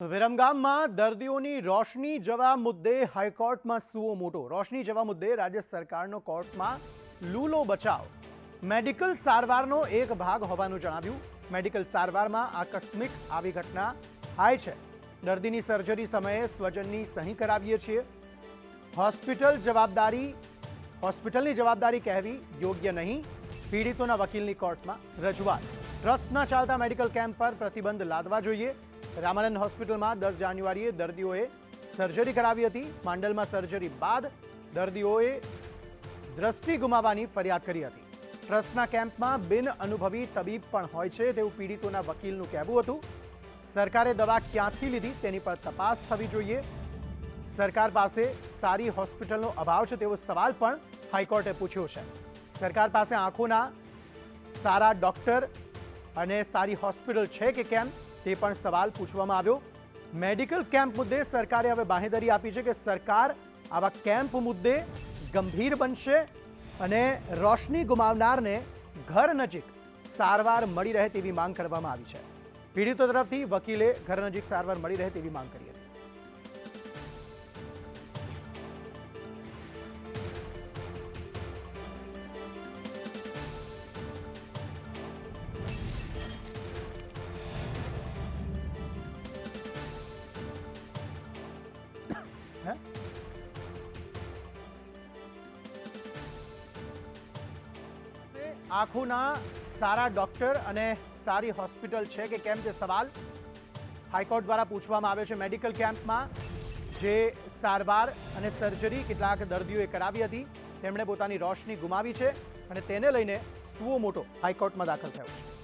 વિરમગામમાં દર્દીઓની રોશની જવા મુદ્દે હાઈકોર્ટમાં સુઓ મોટો. રોશની જવા મુદ્દે રાજ્ય સરકારનો કોર્ટમાં લૂલો બચાવ. મેડિકલ સારવારનો એક ભાગ હોવાનું જણાવ્યું. મેડિકલ સારવારમાં આકસ્મિક આવી ઘટના થાય છે. દર્દીની સર્જરી સમયે સ્વજનની સહી કરાવીએ છીએ. હોસ્પિટલ જવાબદારી, હોસ્પિટલની જવાબદારી કહેવી યોગ્ય નહીં. પીડિતોના વકીલની કોર્ટમાં રજૂઆત. ટ્રસ્ટના ચાલતા મેડિકલ કેમ્પ પર પ્રતિબંધ લાદવા જોઈએ. રામાનંદ હોસ્પિટલમાં દસ જાન્યુઆરીએ દર્દીઓએ સર્જરી કરાવી હતી. માંડલમાં સર્જરી બાદ દર્દીઓએ દ્રષ્ટિ ગુમાવવાની ફરિયાદ કરી હતી. ટ્રસ્ટના કેમ્પમાં બિન અનુભવી તબીબ પણ હોય છે તેવું પીડિતોના વકીલનું કહેવું હતું. સરકારે દવા ક્યાંથી લીધી તેની પર તપાસ થવી જોઈએ. સરકાર પાસે સારી હોસ્પિટલનો અભાવ છે તેવો સવાલ પણ હાઈકોર્ટે પૂછ્યો છે. સરકાર પાસે આંખોના સારા ડોક્ટર અને સારી હોસ્પિટલ છે કે કેમ? તે પણ સવાલ પૂછવામાં આવ્યો. મેડિકલ કેમ્પ મુદ્દે સરકારે હવે બાંહેધરી આપી છે કે સરકાર આવા કેમ્પ મુદ્દે ગંભીર બનશે અને રોશની ગુમાવનારને ઘર નજીક સારવાર મળી રહે તેવી માંગ કરવામાં આવી છે. પીડિતો તરફથી વકીલે ઘર નજીક સારવાર મળી રહે તેવી માંગ કરી હતી. હે? આંખોના સારા ડોક્ટર અને સારી હોસ્પિટલ છે કે કેમ તે સવાલ હાઈકોર્ટ દ્વારા પૂછવામાં આવ્યો છે મેડિકલ કેમ્પમાં જે સારવાર અને સર્જરી કેટલાક દર્દીઓએ કરાવી હતી. તેમણે પોતાની રોશની ગુમાવી છે અને તેને લઈને સુઓ મોટો હાઈકોર્ટમાં દાખલ થયો છે.